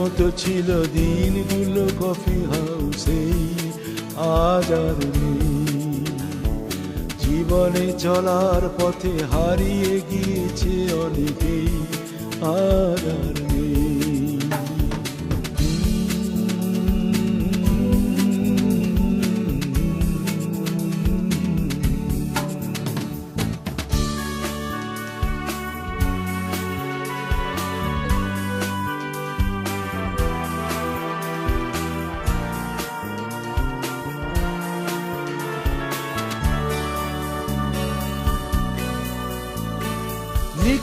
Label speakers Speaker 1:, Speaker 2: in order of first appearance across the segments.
Speaker 1: মতো ছিল দিনগুলো কফি হাউসে, আজ আর নেই। জীবনে চলার পথে হারিয়ে গিয়েছে অনেকেই আর আর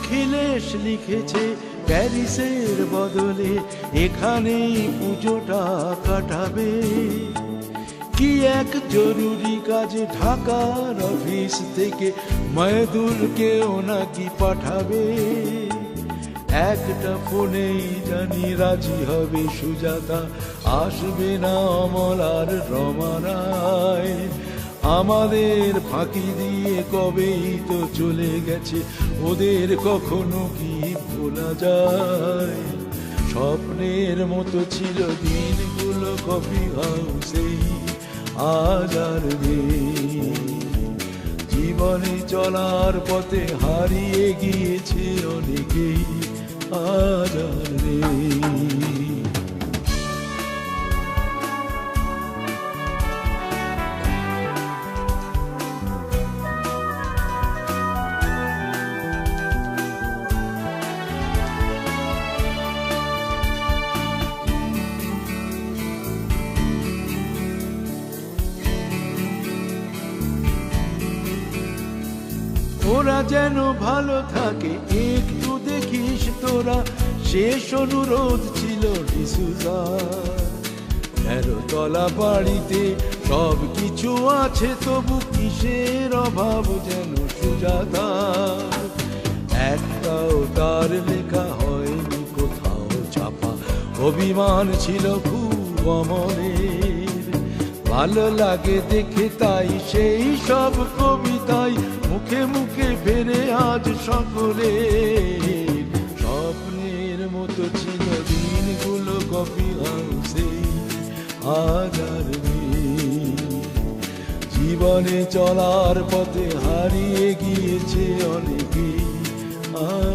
Speaker 1: নিখিলেশ লিখেছে প্যারিসের বদলে, এখানেই পুজোটা কাটাবে। কি এক জরুরি কাজে ঢাকার অফিস থেকে ময়দুলকে নাকি পাঠাবে? একটা ফোনেই জানি রাজি হবে সুজাতা, আসবে না অমল আর রমারায় আমাদের ফাঁকি দিয়ে কবেই তো চলে গেছে? ওদের কখনো কি ভোলা যায়? স্বপ্নের মতো ছিল দিনগুলো কফি হাউসেই আজ আর জীবনে চলার পথে হারিয়ে গিয়েছে অনেকেই, আজ আর নেই। ওরা যেন ভালো থাকে, একটু দেখিস তোরা। শেষ অনুরোধ ছিল ডিসুজা। বাড়িতে সব কিছু আছে, তবু কিসের অভাব যেন সুজাতা? একটাও তার লেখা হয়নি, কোথাও ছাপা। অভিমান ছিল খুব অমনের ভালো লাগে দেখে তাই সেই সব কবিতাই মুখে মুখে ফেরে আজ সকলে স্বপ্নের মতো ছিল দিনগুলো কপি হাউসে আজ আর জীবনে চলার পথে হারিয়ে গিয়েছে অনেকেই আজ আর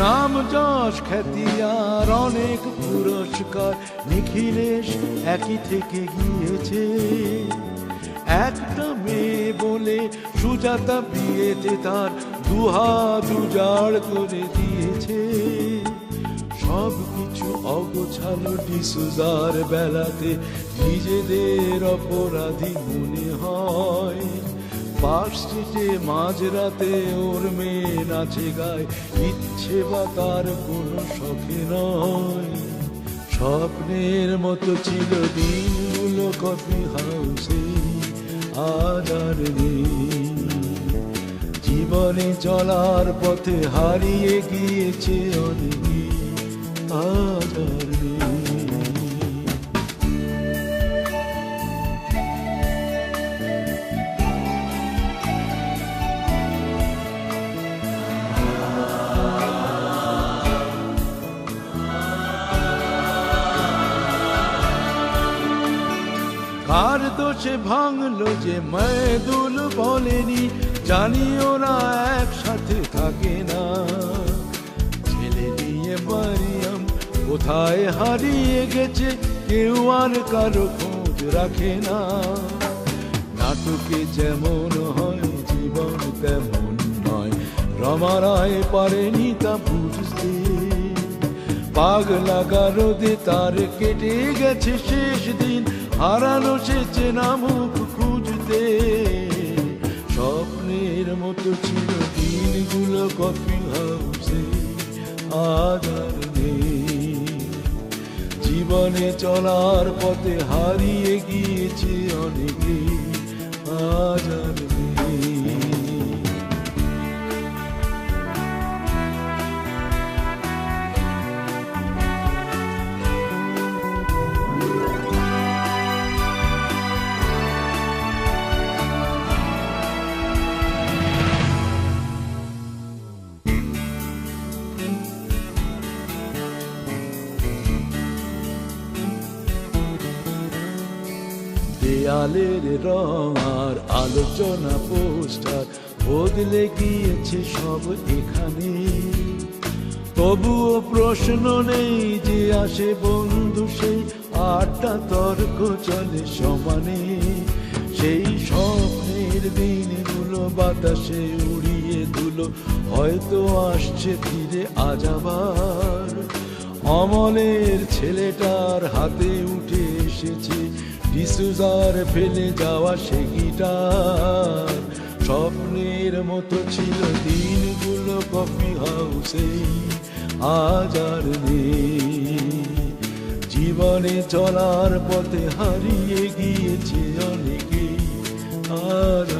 Speaker 1: নাম যশ খ্যাতি আর অনেক পুরস্কার। নিখিলেশ একই থেকে গিয়েছে। একটা মেয়ে বলে সুজাতা বিয়েতে তার দুহাত উজাড় করে দিয়েছে। সব কিছু অগোছালো ডিসুজার বেলাতে নিজেদের অপরাধী মনে হয়। পার্ক মাঝরাতে ওর মেয়ে নাচে গায়। ইচ্ছে বা তার কোনো শখে নয়। স্বপ্নের মতো ছিল দিনগুলো কফি হাউসে, আজ আর জীবনে চলার পথে হারিয়ে গিয়েছে অনেকে, আজ আর নেই ভাঙলো যে ময়দুল বলেনি জানি ওরা একসাথে থাকে না। ছেলে নিয়ে মারিয়াম কোথায় হারিয়ে গেছে, কেউ আর কারও খোঁজ রাখে না। নাটকে যেমন হয়, জীবন তেমন নয় রমারায় পারেনি তা বুঝতে। পাগলা গারদে তার কেটে গেছে শেষ দিন হারানো সে চেনা মুখ খুঁজতে। স্বপ্নের মতো ছিল দিনগুলো কফি হাউসে আধার নেই। জীবনে চলার পথে হারিয়ে গিয়েছে অনেকে, আজ আর দেয়ালের রং আর আলোচনা পোস্টার বদলে গিয়েছে সব এখানে। তবুও প্রশ্ন নেই যে আসে বন্ধু সেই আড্ডা তর্ক চলে সমানে। সেই স্বপ্নের দিনগুলো বাতাসে উড়িয়ে ধুলো, হয়তো আসছে ফিরে আজ আবার। অমলের ছেলেটার হাতে উঠে এসেছে ডিসুজার ফেলে যাওয়া সে গিটার স্বপ্নের মতো ছিল দিনগুলো কফি হাউসে, আজ আর জীবনে চলার পথে হারিয়ে গিয়েছে অনেকেই আর আর